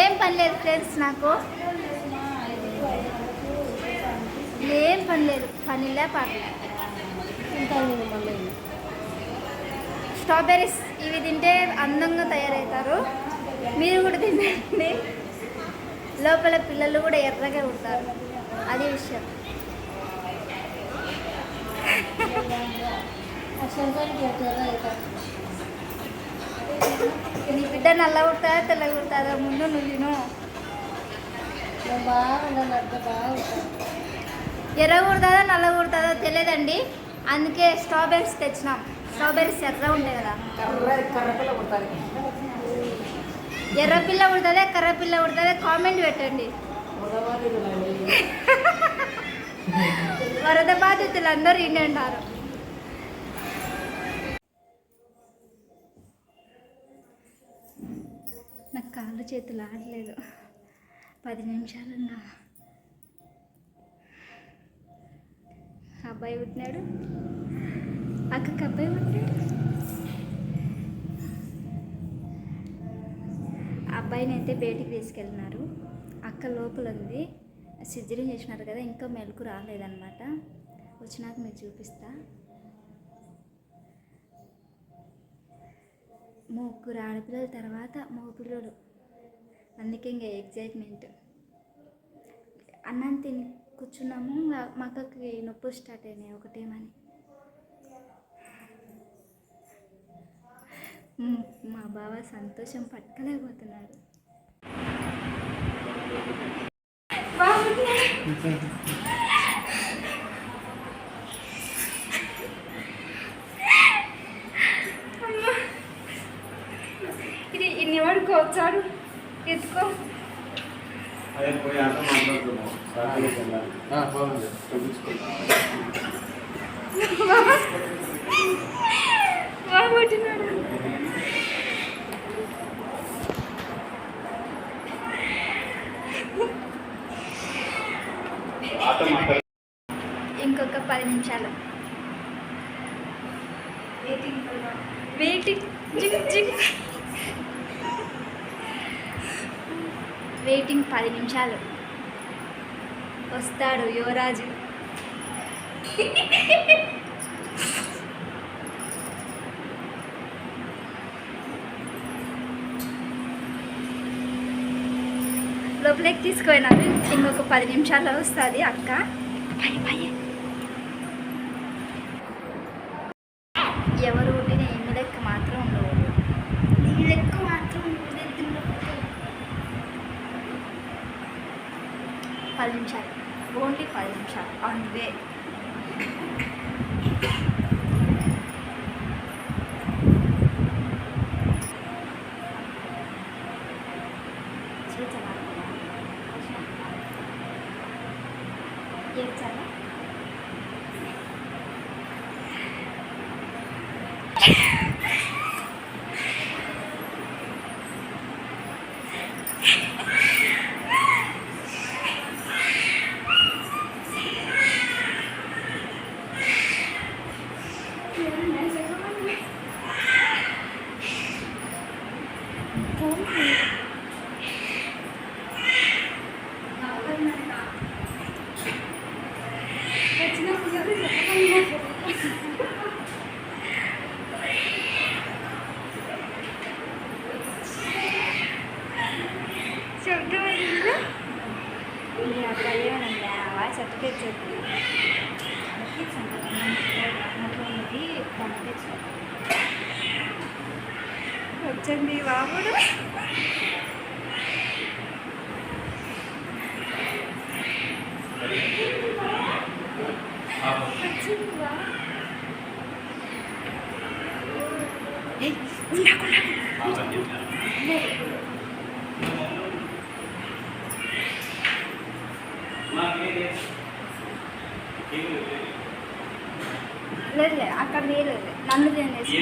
ఏం పని లేదు ఫ్రెండ్స్ నాకు. ఏం పని లేదు పనిలే పడలే స్ట్రాబెర్రీస్ ఇవి తింటే అందంగా తయారవుతారు. మీరు కూడా తినండి. లోపల పిల్లలు కూడా ఎర్రగా ఉంటారు. అది విషయం. నీ బిడ్డ నల్ల కుడతాదా తెల్ల కుడతాదా ముందు నువ్వు తిను. ఎర్ర కుడతాదా నల్ల కుడతాదో తెలియదండి. అందుకే స్ట్రాబెర్రీస్ తెచ్చినాం. స్ట్రాబెర్రీస్ ఎర్ర ఉంటాయి కదా. ఎర్ర పిల్ల కుడుతుందా కర్ర పిల్ల కుడుతుందా? కామెంట్ పెట్టండి. వరద బాధితులు అందరూ ఇండి అంటారు కాళ్ళు చేతులు ఆడలేదు. పది నిమిషాలున్నా. అబ్బాయి పుట్టినాడు. అక్కకి అబ్బాయి పుట్టినాడు. అబ్బాయిని అయితే బయటికి తీసుకెళ్ళినారు అక్క లోపల ఉంది. సిజరీ చేసినారు కదా ఇంకా మెలకు రాలేదన్నమాట. వచ్చినాక మీకు చూపిస్తా. ముగ్గురు ఆడపిల్లల తర్వాత మగపిల్లలు అందుకే ఇంకా ఎగ్జైట్మెంట్ అన్నం తిని కూర్చున్నాము మా- అక్కకి నొప్పి స్టార్ట్ అయినాయి ఒకటేమని మా బావ సంతోషం పట్టుకోలేకపోతున్నాడు అదే పోయి ఆట మాట్లాడుతున్నాం రాత్రికి వెళ్ళాలి పోదండి బాగా పట్టినాడు ఆట మాట్లాడు ఇంకొక పది నిమిషాలు వెయిటింగ్ జిగ్ జిగ్ వెయిటింగ్ పది నిమిషాలు వస్తాడు యువరాజు. లోపలికి తీసుకుపోయినారు ఇంకొక పది నిమిషాల్లో వస్తుంది అక్క. ఎవరు పుట్టిన ఎన్ని లెక్క మాత్రం ఉండవు. నీ లెక్క మాత్రం. పది నిమిషాలు. ఓన్లీ పది నిమిషాలు ఆన్ వే ఏడ్చాలా శబ్దమైందా ఈ అబ్బాయి ఏమన్నా సర్టిఫికేట్ చెప్పి వచ్చింది బాబుడు వచ్చింది బా లేదు. లేదు అక్కడ లేదు నన్ను తినేసి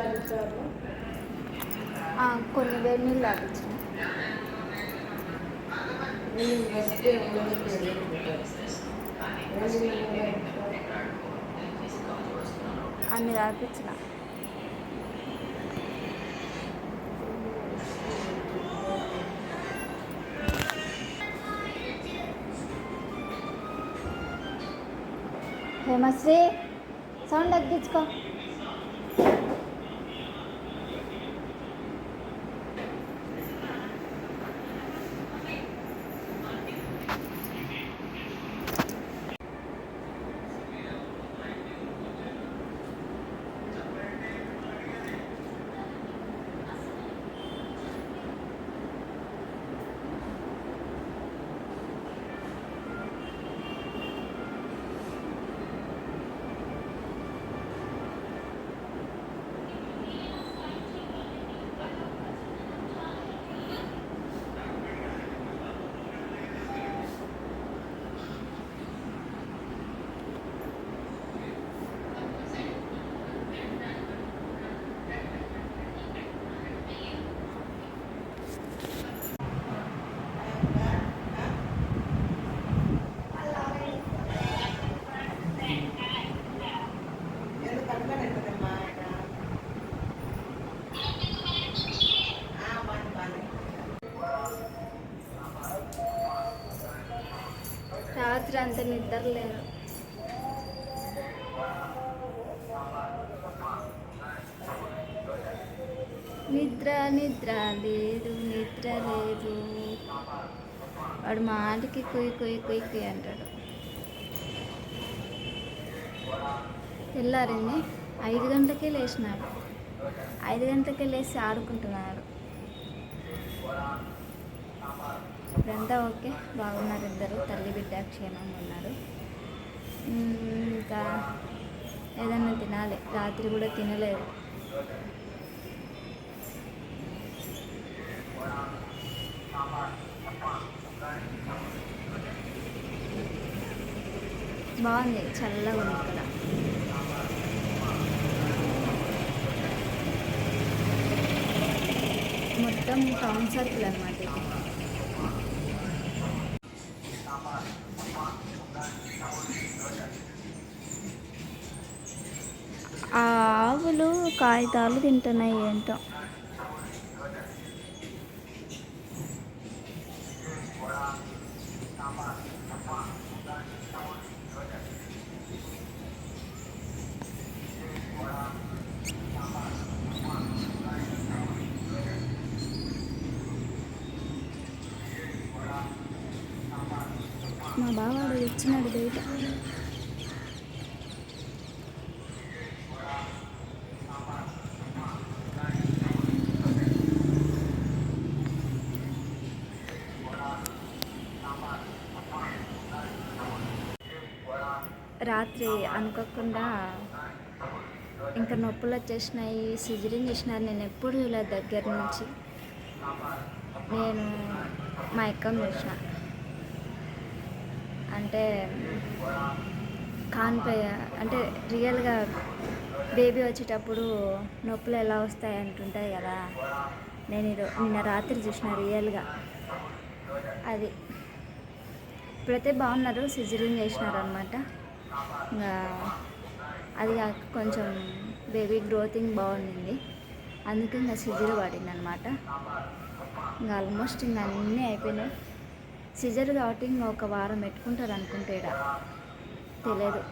తాగుతారు కొన్ని వేడి నీళ్ళు తాగించిన అన్ని తాగించిన హేమశ్రీ సౌండ్ తగ్గించుకో. రాత్రి అంత నిద్ర లేదు. నిద్ర నిద్ర లేదు నిద్ర లేదు. వాడు మాటికి కుయ్ కుయ్ కుయ్ కుయ్ అంటాడు. తెల్లారింది. ఐదు గంటలకే లేచినాడు. ఐదు గంటలకే లేచి ఆడుకుంటున్నాడు. ఇదంతా ఓకే బాగున్నారు ఇద్దరు. తల్లి బిడ్డ క్షేమంగా ఉన్నారు. ఇంకా ఏదన్నా తినాలి. రాత్రి కూడా తినలేదు. బాగుంది. చల్లగా ఉంది ఇక్కడ. మొత్తం టౌన్ సర్కిల్ అనమాట ఆవులు కాగితాలు తింటున్నాయి ఏంటో. మా బావాడు వచ్చినాడు బయట రాత్రి అనుకోకుండా ఇంకా నొప్పులు వచ్చేసినాయి సిజరింగ్ చేసినారు. నేను ఎప్పుడు ఇలా దగ్గర నుంచి. నేను మా ఎక్కం చూసిన. అంటే కాన్పై అంటే రియల్గా బేబీ వచ్చేటప్పుడు నొప్పులు ఎలా వస్తాయి అంటుంటాయి కదా. నేను ఈరో- నిన్న రాత్రి చూసిన రియల్గా. అది ఇప్పుడైతే బాగున్నారు సిజరింగ్ చేసినారు అనమాట ఇంకా అది కాక కొంచెం బేబీ గ్రోతింగ్ బాగుండింది. అందుకే ఇంకా సిజర్ పడింది అనమాట ఇంకా ఆల్మోస్ట్ ఇంకా అన్నీ అయిపోయినాయి. సిజర్ కాబట్టి ఇంకా ఒక వారం పెట్టుకుంటారు అనుకుంటే ఈడ. తెలియదు